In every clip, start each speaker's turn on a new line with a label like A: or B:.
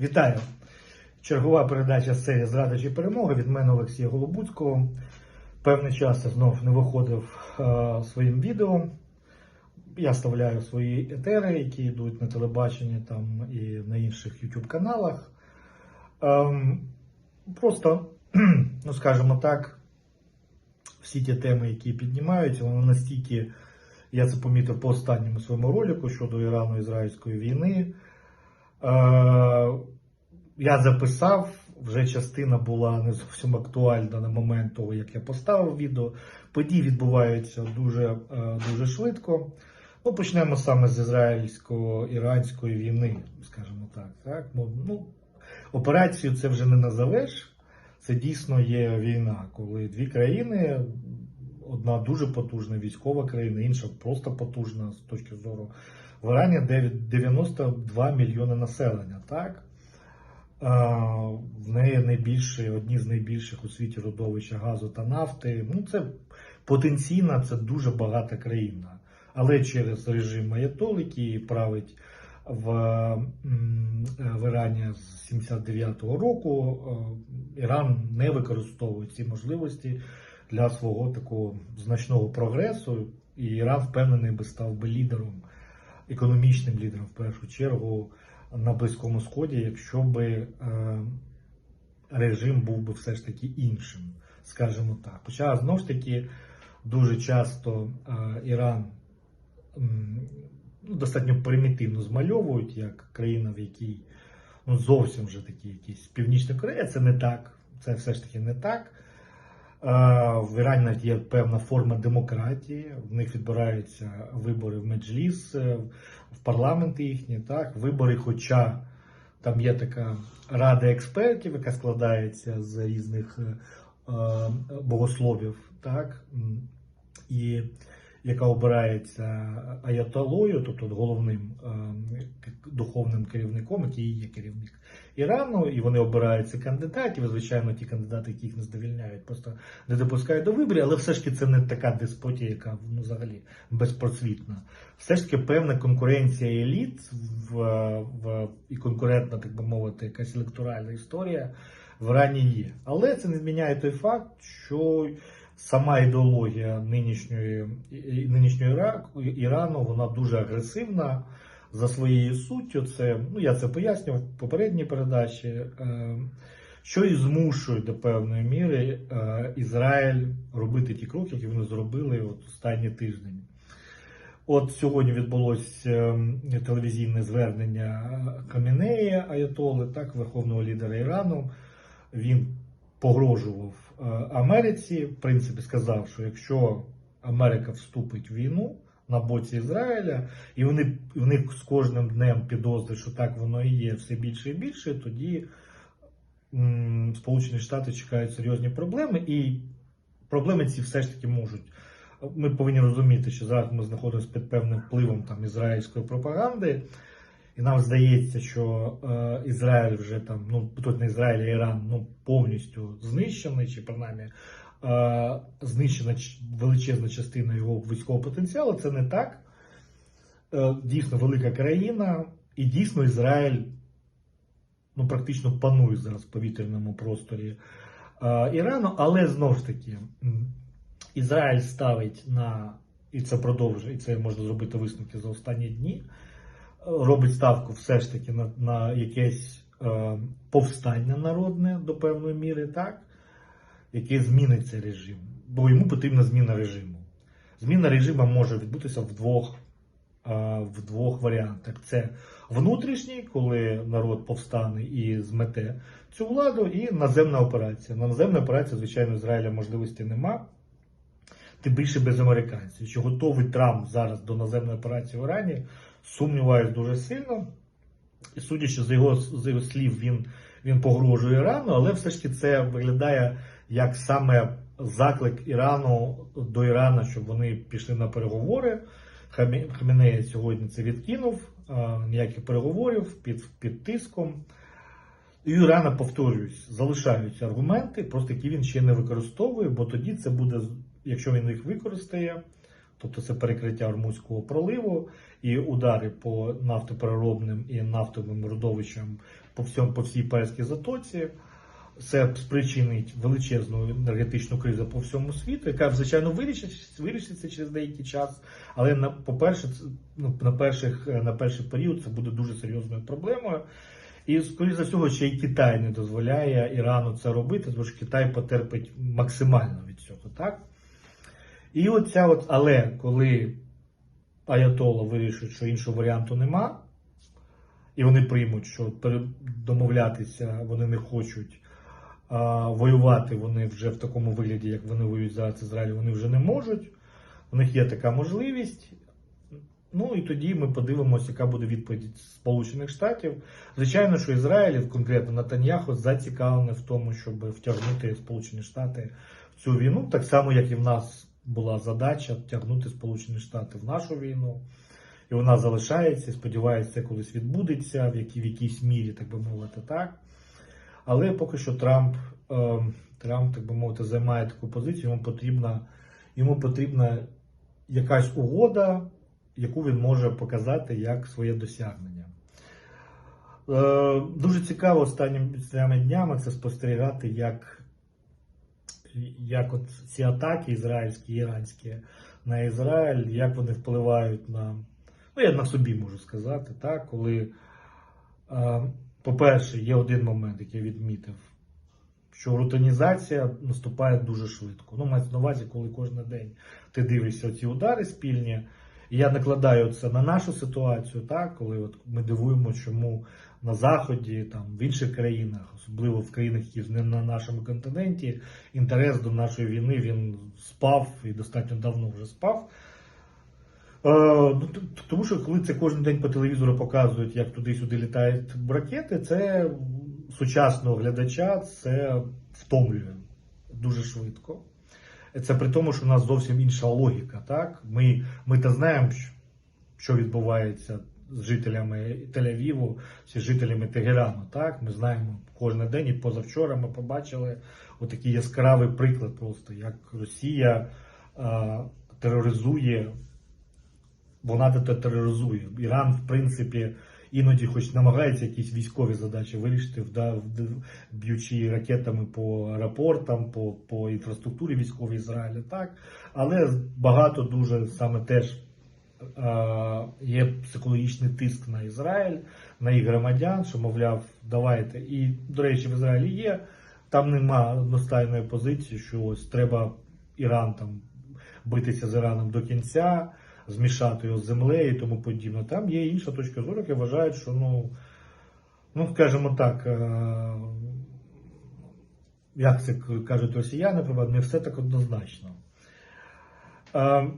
A: Вітаю! Чергова передача з серії Зрада чи перемога від мене Олексія Голобуцького. Певний час я знов не виходив е, своїм відео. Я вставляю свої етери, які йдуть на телебаченні там і на інших YouTube каналах. Ем, просто, ну скажімо так, всі ті теми, які піднімаються, вони настільки, я це помітив по останньому своєму ролику щодо Ірано-Ізраїльської війни. Е, я записав, вже частина була не зовсім актуальна на момент того, як я поставив відео. Події відбуваються дуже, е, дуже швидко. Ну, почнемо саме з ізраїльсько-іранської війни, скажімо так. так? Ну, операцію це вже не назовеш. Це дійсно є війна, коли дві країни, одна дуже потужна військова країна, інша просто потужна з точки зору в Ірані 92 мільйони населення. Так? В неї найбільші, одні з найбільших у світі родовища газу та нафти. Ну, це потенційна, це дуже багата країна. Але через режим Аятол, який править в, в Ірані з 79-го року, Іран не використовує ці можливості для свого такого значного прогресу. І Іран впевнений би став би лідером, економічним лідером в першу чергу на Близькому Сході, якщо би е, режим був би все ж таки іншим, скажімо так. Хоча знову ж таки дуже часто е, Іран ну, достатньо примітивно змальовують як країна, в якій ну, зовсім вже такі якісь Північна Корея, це не так. Це все ж таки не так. Е, В Ірані є певна форма демократії. В них відбираються вибори в меджліс, е, в парламенти їхні, так, вибори, хоча там є така рада експертів, яка складається з різних е, богословів, так, і яка обирається аятолою, тобто головним е, духовним керівником, який є керівник Ірану, і вони обираються кандидатів. Звичайно, ті кандидати, які їх не задовільняють, просто не допускають до виборів, але все ж таки це не така деспотія, яка ну, взагалі безпросвітна. Все ж таки певна конкуренція еліт в, в, і конкурентна, так би мовити, якась електоральна історія в Ірані є. Але це не зміняє той факт, що сама ідеологія нинішньої, нинішньої Ірану вона дуже агресивна за своєю суттю. Це, ну, я це пояснював в попередній передачі. Е, що і змушує до певної міри е, Ізраїль робити ті кроки, які вони зробили от останні тиждень. От сьогодні відбулось е, телевізійне звернення Камінея Аятоли, так, верховного лідера Ірану. Він погрожував е, Америці, в принципі, сказав, що якщо Америка вступить в війну на боці Ізраїля, і вони в них з кожним днем підозри, що так воно і є все більше і більше, тоді Сполучені Штати чекають серйозні проблеми, і проблеми ці все ж таки можуть. Ми повинні розуміти, що зараз ми знаходимося під певним впливом там ізраїльської пропаганди. І нам здається, що е, Ізраїль вже там, ну тут не Ізраїль, а Іран ну, повністю знищений, чи принаймні е, знищена величезна частина його військового потенціалу. Це не так. Е, дійсно велика країна, і дійсно Ізраїль ну, практично панує зараз в повітряному просторі е, Ірану, але знову ж таки, Ізраїль ставить на, і це продовжує, і це можна зробити висновки за останні дні робить ставку все ж таки на, на якесь е, повстання народне до певної міри, так? яке змінить цей режим. Бо йому потрібна зміна режиму. Зміна режиму може відбутися в двох, е, в двох варіантах: це внутрішній, коли народ повстане і змете цю владу, і наземна операція. На наземну операцію, звичайно, Ізраїля можливості нема. Тим більше без американців. Чи готовий Трамп зараз до наземної операції в Ірані? Сумніваюсь дуже сильно. І судячи з його, з його слів, він, він погрожує Ірану, але все ж таки це виглядає як саме заклик Ірану до Ірана, щоб вони пішли на переговори. Хамі- Хамінея сьогодні це відкинув, ніяких переговорів під, під тиском. І Ірана, повторююсь, залишаються аргументи, просто які він ще не використовує, бо тоді це буде, якщо він їх використає, тобто це перекриття Ормузького проливу і удари по нафтопереробним і нафтовим родовищам по, всьому, по всій Перській затоці. Це спричинить величезну енергетичну кризу по всьому світу, яка, звичайно, вирішиться, вирішиться через деякий час. Але на по-перше, ну, на перших на перший період це буде дуже серйозною проблемою. І, скоріш за всього, ще й Китай не дозволяє Ірану це робити, тому що Китай потерпить максимально від цього, так? І оця от, але коли Аятола вирішить, що іншого варіанту нема, і вони приймуть, що домовлятися вони не хочуть, а воювати вони вже в такому вигляді, як вони воюють зараз з Ізраїлем, вони вже не можуть. У них є така можливість. Ну і тоді ми подивимося, яка буде відповідь Сполучених Штатів. Звичайно, що Ізраїль, конкретно Натаньяху, зацікавлений в тому, щоб втягнути Сполучені Штати в цю війну, так само, як і в нас була задача втягнути Сполучені Штати в нашу війну. І вона залишається, це колись відбудеться в, якій, в якійсь мірі, так би мовити, так. Але поки що Трамп, е, Трамп, так би мовити, займає таку позицію, йому потрібна, йому потрібна якась угода, яку він може показати як своє досягнення. Е, дуже цікаво останніми днями це спостерігати, як, як от ці атаки ізраїльські іранські на Ізраїль, як вони впливають на. Ну, я на собі можу сказати, так, коли, е, по-перше, є один момент, який я відмітив, що рутинізація наступає дуже швидко. Ну, мається на увазі, коли кожен день ти дивишся ці удари спільні. Я накладаю це на нашу ситуацію, так, коли от ми дивуємо, чому на Заході, там, в інших країнах, особливо в країнах, які не на нашому континенті, інтерес до нашої війни він спав і достатньо давно вже спав. Е, ну, Тому що коли це кожен день по телевізору показують, як туди-сюди літають ракети, це сучасного глядача це втомлює дуже швидко. Це при тому, що у нас зовсім інша логіка. Так? Ми, ми то знаємо, що- відбувається з жителями Тель-Авіву з жителями Тегерану. Так? Ми знаємо кожен день і позавчора ми побачили отакий яскравий приклад, просто як Росія а, тероризує вона те тероризує. Іран, в принципі, іноді хоч намагається якісь військові задачі вирішити, вда- б'ючи ракетами по аеропортам, по, по інфраструктурі військовій Ізраїля, так. Але багато дуже саме теж є психологічний тиск на Ізраїль, на їх громадян, що, мовляв, давайте. І, до речі, в Ізраїлі є. Там нема одностайної позиції, що ось треба Іран там битися з Іраном до кінця змішати його з землею і тому подібне. Там є інша точка зору, яка вважає, що ну, ну скажімо так, е, як це кажуть росіяни, не все так однозначно. Е,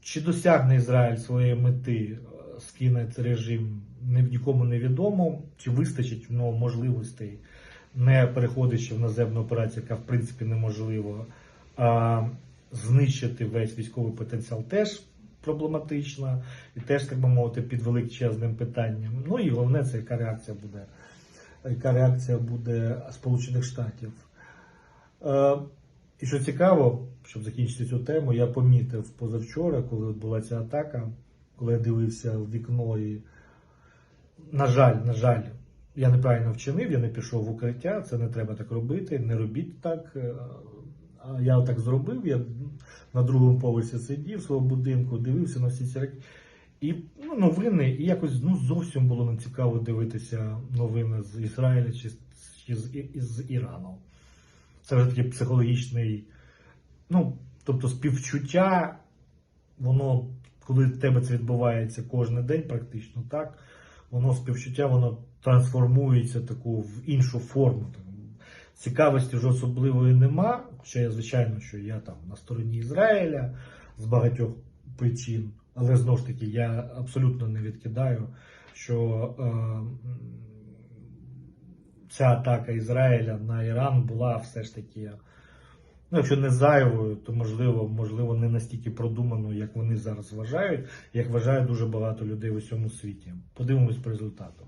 A: Чи досягне Ізраїль своєї мети, е, скине цей режим, нікому не відомо, чи вистачить в нього можливостей, не переходячи в наземну операцію, яка в принципі неможливо, а знищити весь військовий потенціал теж проблематично і теж, так би мовити, під величезним питанням. Ну і головне, це яка реакція буде, яка реакція буде Сполучених Штатів. Е, і що цікаво, щоб закінчити цю тему, я помітив позавчора, коли була ця атака, коли я дивився в вікно і, на жаль, на жаль, я неправильно вчинив, я не пішов в укриття, це не треба так робити, не робіть так. Я так зробив, я на другому поверсі сидів свого будинку, дивився на всі ці ракети. І ну, новини, і якось ну, зовсім було не цікаво дивитися новини з Ізраїля чи, з- з, з Ірану. Це вже такий психологічний, ну, тобто співчуття, воно, коли в тебе це відбувається кожен день, практично так, воно співчуття, воно трансформується таку в іншу форму. Цікавості вже особливої нема. Хоча я, звичайно, що я там на стороні Ізраїля з багатьох причин, але знову ж таки я абсолютно не відкидаю, що е, ця атака Ізраїля на Іран була все ж таки, ну, якщо не зайвою, то можливо, можливо, не настільки продуманою, як вони зараз вважають, як вважає дуже багато людей в усьому світі. Подивимось по результату.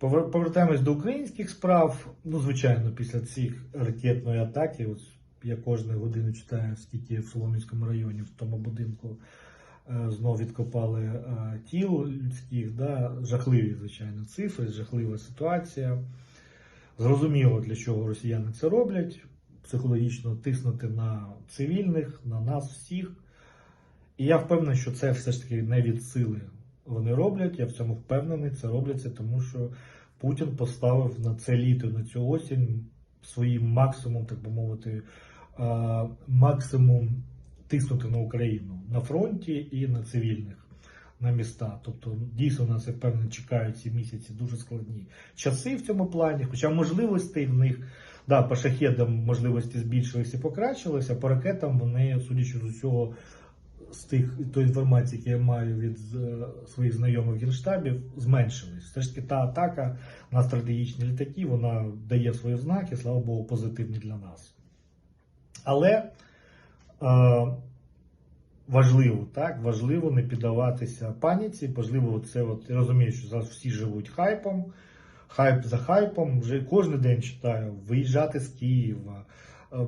A: Повер- Повертаємось до українських справ. Ну, звичайно, після цих ракетної атаки, ось я кожну годину читаю, скільки в Солом'янському районі, в тому будинку е, знов відкопали е, тіл людських. Да? Жахливі, звичайно, цифри, жахлива ситуація. Зрозуміло, для чого росіяни це роблять. Психологічно тиснути на цивільних, на нас всіх. І я впевнений, що це все ж таки не від сили вони роблять. Я в цьому впевнений. Це робляться, тому що Путін поставив на це літо, на цю осінь свій максимум, так би мовити, максимум тиснути на Україну на фронті і на цивільних. На міста, тобто дійсно нас я впевнений, чекають ці місяці дуже складні часи в цьому плані. Хоча можливостей в них да, по шахедам можливості збільшилися і покращилися, по ракетам вони, судячи з усього, з тих тої інформації, яку я маю від е, своїх знайомих генштабів, зменшились. Все ж таки та атака на стратегічні літаки, вона дає свої знаки, слава Богу, позитивні для нас. Але е, важливо, так, важливо не піддаватися паніці, важливо це, от, я розумію, що зараз всі живуть хайпом, хайп за хайпом, вже кожен день читаю, виїжджати з Києва,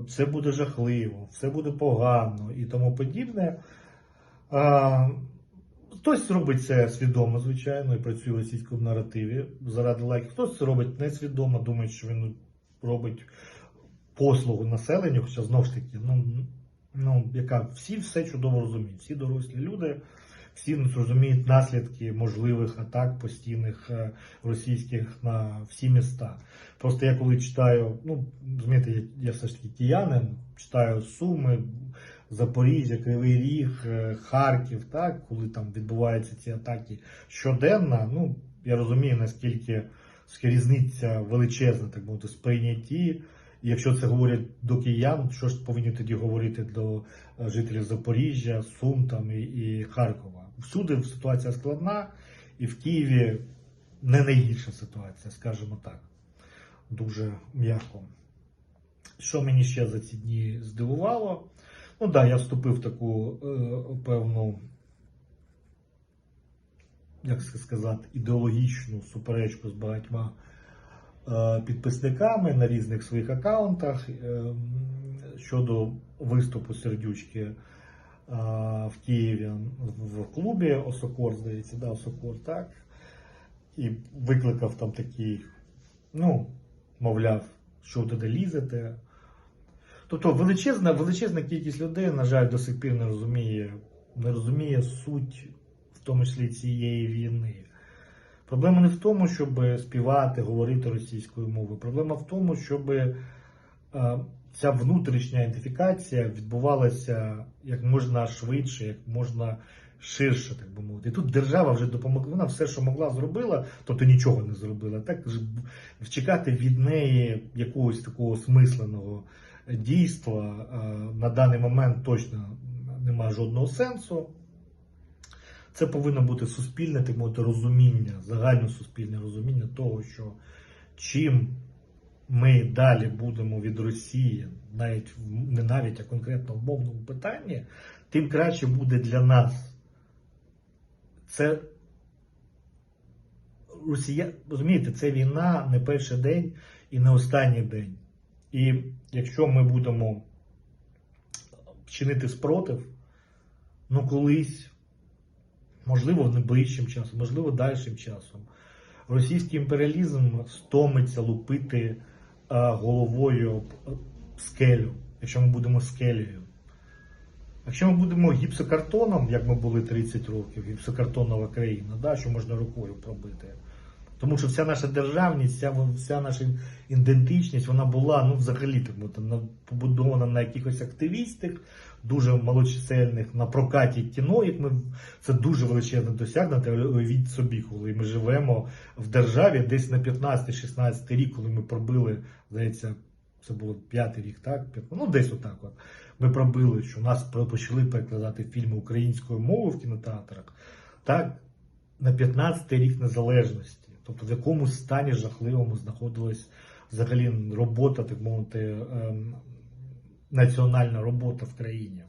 A: все буде жахливо, все буде погано і тому подібне. Хтось робить це свідомо, звичайно, і працює в російському наративі заради лайків. Хтось це робить несвідомо, думає, що він робить послугу населенню, хоча знову ж таки, ну, ну яка всі все чудово розуміють. Всі дорослі люди, всі розуміють наслідки можливих атак постійних е, російських на всі міста. Просто я коли читаю, ну я, я все ж таки киянин, читаю суми. Запоріжжя, Кривий Ріг, е, Харків, так, коли там відбуваються ці атаки щоденно, ну я розумію, наскільки різниця величезна, так мовити, сприйнятті. І якщо це говорять до киян, що ж повинні тоді говорити до е, жителів Запоріжжя, Сум там і, і Харкова? Всюди ситуація складна, і в Києві не найгірша ситуація, скажімо так, дуже м'яко. Що мені ще за ці дні здивувало? Ну так, да, я вступив в таку е, певну, як сказати, ідеологічну суперечку з багатьма е, підписниками на різних своїх аккаунтах е, щодо виступу сердючки е, в Києві в клубі Осокор, здається, да, Осокор, так. І викликав там такий, ну, мовляв, що туди лізете. Тобто величезна, величезна кількість людей, на жаль, до сих пір не розуміє, не розуміє суть, в тому числі цієї війни. Проблема не в тому, щоб співати, говорити російською мовою. Проблема в тому, щоб е, ця внутрішня ідентифікація відбувалася як можна швидше, як можна ширше, так би мовити. І тут держава вже допомогла, вона все, що могла, зробила, тобто нічого не зробила. Так чекати від неї якогось такого смисленого дійства е, на даний момент точно немає жодного сенсу. Це повинно бути суспільне так мовити, розуміння, загальносуспільне розуміння того, що чим ми далі будемо від Росії, навіть не навіть а конкретно в мовному питанні, тим краще буде для нас. Це Росія, розумієте, це війна не перший день і не останній день. І якщо ми будемо чинити спротив, ну колись, можливо, найближчим часом, можливо, дальшим часом, російський імперіалізм стомиться лупити а, головою об скелю, якщо ми будемо скелею. Якщо ми будемо гіпсокартоном, як ми були 30 років, гіпсокартонова країна, да, що можна рукою пробити. Тому що вся наша державність, вся, вся наша ідентичність, вона була ну, взагалі так, побудована на якихось активістах, дуже малочисельних, на прокаті кіно, як ми це дуже величезне досягнення. Уявіть собі, коли ми живемо в державі десь на 15-16 рік, коли ми пробили, здається, це було п'ятий рік, так? Ну, десь отак. от. Ми пробили, що нас почали перекладати фільми українською мовою в кінотеатрах. Так, на 15-й рік незалежності. Тобто в якому стані жахливому знаходилась взагалі робота, так мовити, ем, національна робота в країні.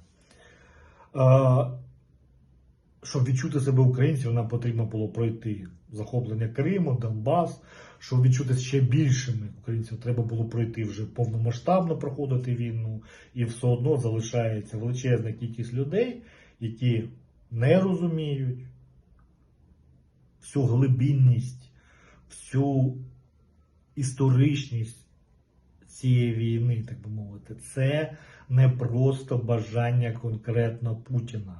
A: Щоб відчути себе українцем, нам потрібно було пройти захоплення Криму, Донбас, що відчути ще більшими українців треба було пройти вже повномасштабно проходити війну, і все одно залишається величезна кількість людей, які не розуміють всю глибинність, всю історичність цієї війни, так би мовити. Це не просто бажання конкретно Путіна.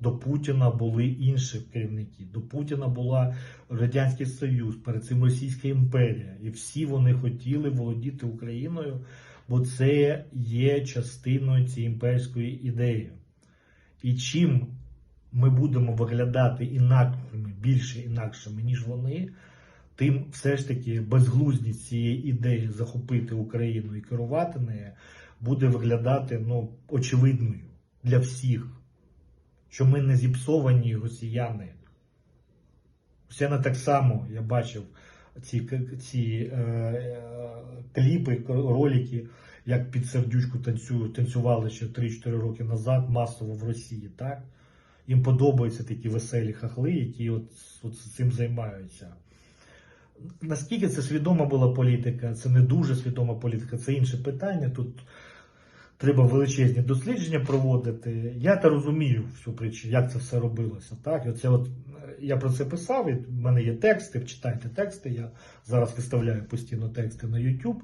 A: До Путіна були інші керівники. До Путіна була Радянський Союз, перед цим Російська імперія. І всі вони хотіли володіти Україною, бо це є частиною цієї імперської ідеї. І чим ми будемо виглядати інакшими, більше інакшими, ніж вони, тим все ж таки безглуздість цієї ідеї захопити Україну і керувати нею буде виглядати ну, очевидною для всіх, що ми не зіпсовані росіяни. Росіяни так само, я бачив ці, ці е, е, кліпи, ролики, як під сердючку танцюють, танцювали ще 3-4 роки назад масово в Росії. так? Їм подобаються такі веселі хахли, які от, от цим займаються. Наскільки це свідома була політика, це не дуже свідома політика, це інше питання. Тут треба величезні дослідження проводити. Я та розумію всю причину, як це все робилося. Так? Оце от, е, я про це писав, і в мене є тексти, читайте тексти. Я зараз виставляю постійно тексти на YouTube.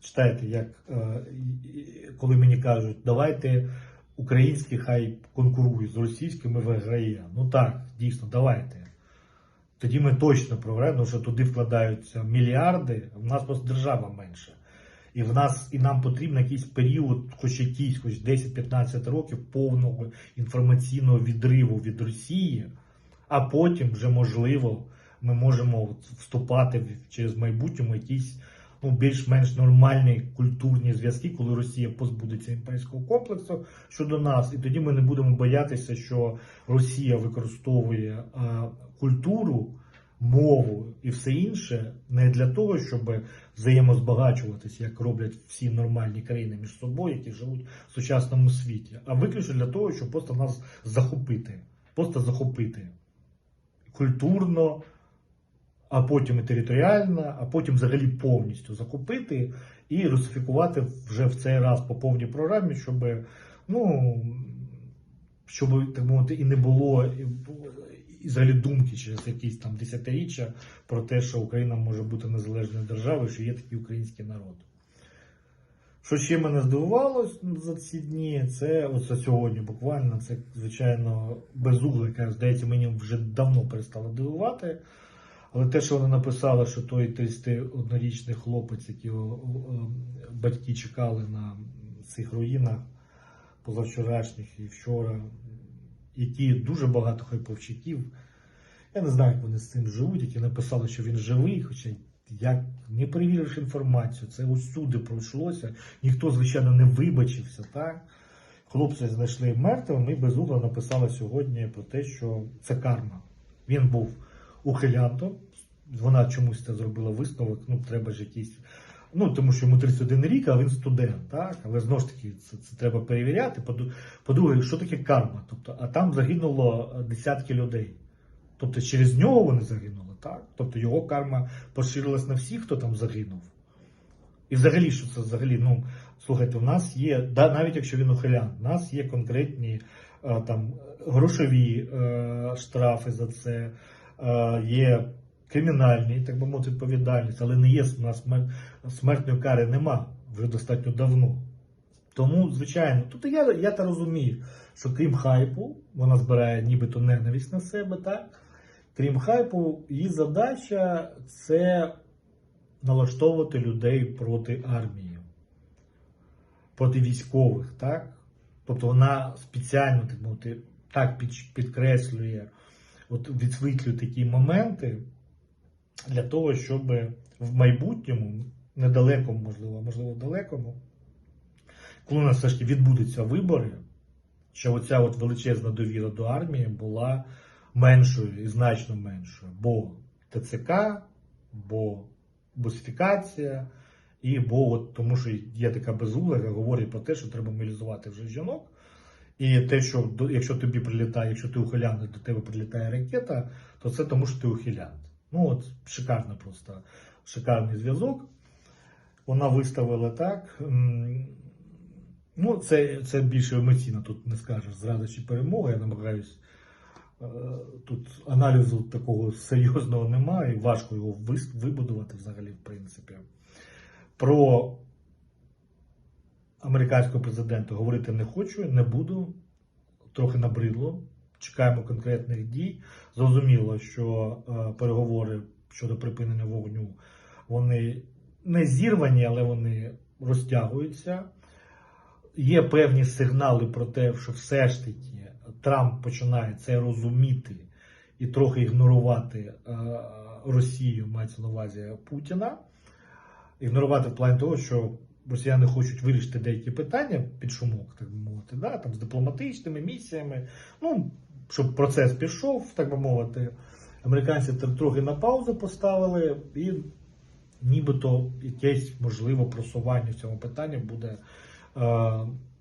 A: Читайте, як е, коли мені кажуть, давайте українські хай конкурують з російськими виграє. Ну так, дійсно, давайте. Тоді ми точно програємо, що туди вкладаються мільярди, а в нас просто держава менша. І в нас і нам потрібен якийсь період, хоч якийсь, хоч 10-15 років повного інформаційного відриву від Росії, а потім вже можливо ми можемо вступати в- через майбутньому якісь ну, більш-менш нормальні культурні зв'язки, коли Росія позбудеться імперського комплексу щодо нас, і тоді ми не будемо боятися, що Росія використовує культуру, мову і все інше не для того, щоб взаємозбагачуватися, як роблять всі нормальні країни між собою, які живуть в сучасному світі, а виключно для того, щоб просто нас захопити, просто захопити. Культурно, а потім і територіально, а потім взагалі повністю захопити і русифікувати вже в цей раз по повній програмі, щоб ну щоб так мовити і не було взагалі думки через якісь там десятиріччя про те, що Україна може бути незалежною державою, що є такий український народ. Що ще мене здивувало за ці дні, це оце сьогодні буквально, це, звичайно, безугла, яка, здається, мені вже давно перестала дивувати. Але те, що вони написали, що той 31-річний хлопець, якого батьки чекали на цих руїнах позавчорашніх і вчора, які дуже багато хайповчиків. Я не знаю, як вони з цим живуть, які написали, що він живий, хоча я не перевіривши інформацію, це усюди пройшлося. Ніхто, звичайно, не вибачився. так? Хлопця знайшли мертвим і безугла написали сьогодні про те, що це карма. Він був ухилянтом, вона чомусь це зробила висновок, ну треба ж якийсь. Ну, тому що йому 31 рік, а він студент, так? Але знову ж таки, це, це треба перевіряти. По-друге, що таке карма? Тобто, а там загинуло десятки людей. Тобто через нього вони загинули, так? Тобто його карма поширилась на всіх, хто там загинув. І взагалі, що це взагалі, ну, слухайте, у нас є, да, навіть якщо він ухилян, у нас є конкретні е, там грошові е, штрафи за це, е, є кримінальні, так би мовити, відповідальність, але не є у нас смертної кари нема вже достатньо давно. Тому, звичайно, тут я, я та розумію, що крім хайпу, вона збирає нібито ненависть на себе, так? Крім хайпу, її задача це налаштовувати людей проти армії, проти військових, так? Тобто вона спеціально так так підкреслює, от відсвітлює такі моменти для того, щоб в майбутньому, недалекому, можливо, можливо, далекому, коли у нас все ж таки відбудуться вибори, що оця от величезна довіра до армії була меншою і значно меншою. Бо ТЦК, бо босифікація, і бо от тому, що є така безугла, яка говорить про те, що треба мобілізувати вже жінок. І те, що якщо тобі прилітає, якщо ти ухилянт, до тебе прилітає ракета, то це тому, що ти ухилянт. Ну, от шикарно просто шикарний зв'язок. Вона виставила так. Ну, це, це більше емоційно, тут не скажеш зрада чи перемога. Я намагаюсь. е, Тут аналізу такого серйозного немає, важко його вибудувати взагалі, в принципі. Про американського президента говорити не хочу, не буду. Трохи набридло. Чекаємо конкретних дій. Зрозуміло, що е, переговори щодо припинення вогню вони не зірвані, але вони розтягуються. Є певні сигнали про те, що все ж таки Трамп починає це розуміти і трохи ігнорувати е, Росію, мається на увазі Путіна. Ігнорувати в плані того, що росіяни хочуть вирішити деякі питання під шумок, так би мовити, да, там, з дипломатичними місіями. Ну, щоб процес пішов, так би мовити. Американці трохи на паузу поставили, і нібито якесь можливо просування в цьому питанні буде е,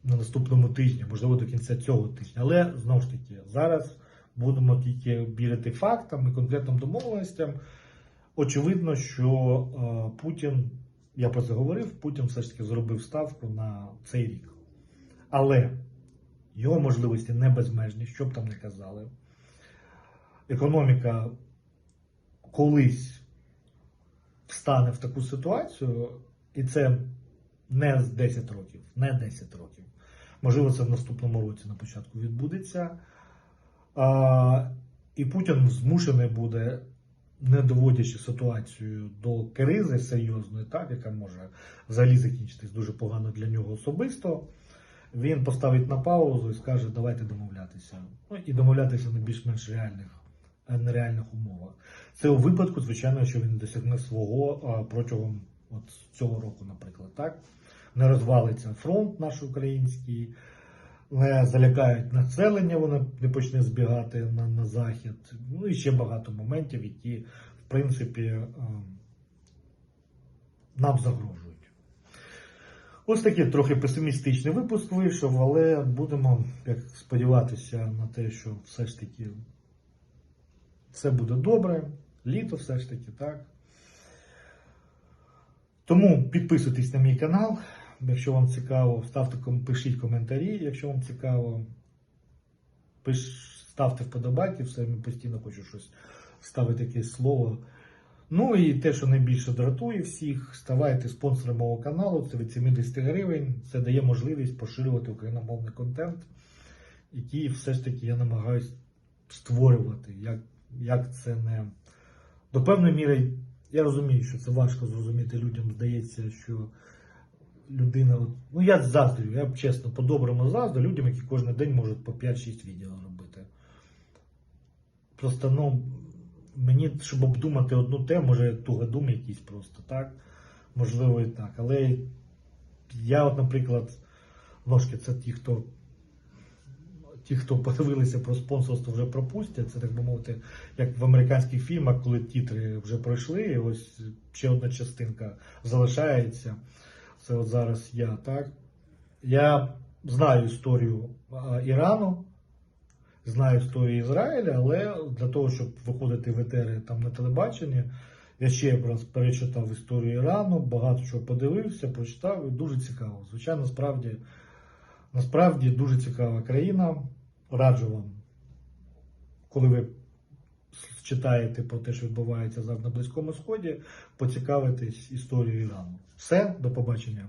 A: на наступному тижні, можливо, до кінця цього тижня. Але знову ж таки, зараз будемо тільки вірити фактам і конкретним домовленостям. Очевидно, що е, Путін, я про це говорив, Путін все ж таки зробив ставку на цей рік. Але його можливості не безмежні, що б там не казали. Економіка колись встане в таку ситуацію, і це не з 10 років, не 10 років. Можливо, це в наступному році на початку відбудеться. А, і Путін змушений буде, не доводячи ситуацію до кризи серйозної, так, яка може взагалі закінчитись дуже погано для нього особисто. Він поставить на паузу і скаже, давайте домовлятися. Ну і домовлятися на більш-менш реальних, е, нереальних умовах. Це у випадку, звичайно, що він досягне свого протягом от цього року, наприклад, так? Не розвалиться фронт наш український, не залякають населення, воно не почне збігати на, на захід. Ну і ще багато моментів, які, в принципі, е, нам загрожують. Ось такий трохи песимістичний випуск вийшов, але будемо як сподіватися на те, що все ж таки все буде добре. Літо все ж таки, так. Тому підписуйтесь на мій канал, якщо вам цікаво, ставте, пишіть коментарі, якщо вам цікаво. Пиш, ставте вподобайки, все я постійно хочу щось ставити якесь слово. Ну і те, що найбільше дратує всіх, ставайте спонсором мого каналу, це від 70 гривень. Це дає можливість поширювати україномовний контент, який все ж таки я намагаюсь створювати. Як, як це не. До певної міри, я розумію, що це важко зрозуміти людям. Здається, що людина. Ну, я заздрю, я чесно, по-доброму заздрю людям, які кожен день можуть по 5-6 відео робити. Просто, ну, мені, щоб обдумати одну тему, може тугодум якийсь просто, так? Можливо, і так. Але я, от, наприклад, ножки, це ті, хто. Ті, хто подивилися про спонсорство, вже пропустять. Це так би мовити, як в американських фільмах, коли тітри вже пройшли, і ось ще одна частинка залишається. Це от зараз я, так? Я знаю історію Ірану, знаю історію Ізраїля, але для того, щоб виходити в етери там на телебаченні, я ще раз перечитав історію Ірану, багато чого подивився, прочитав і дуже цікаво. Звичайно, насправді, насправді дуже цікава країна. Раджу вам, коли ви читаєте про те, що відбувається зараз на Близькому Сході, поцікавитись історією Ірану. Все, до побачення.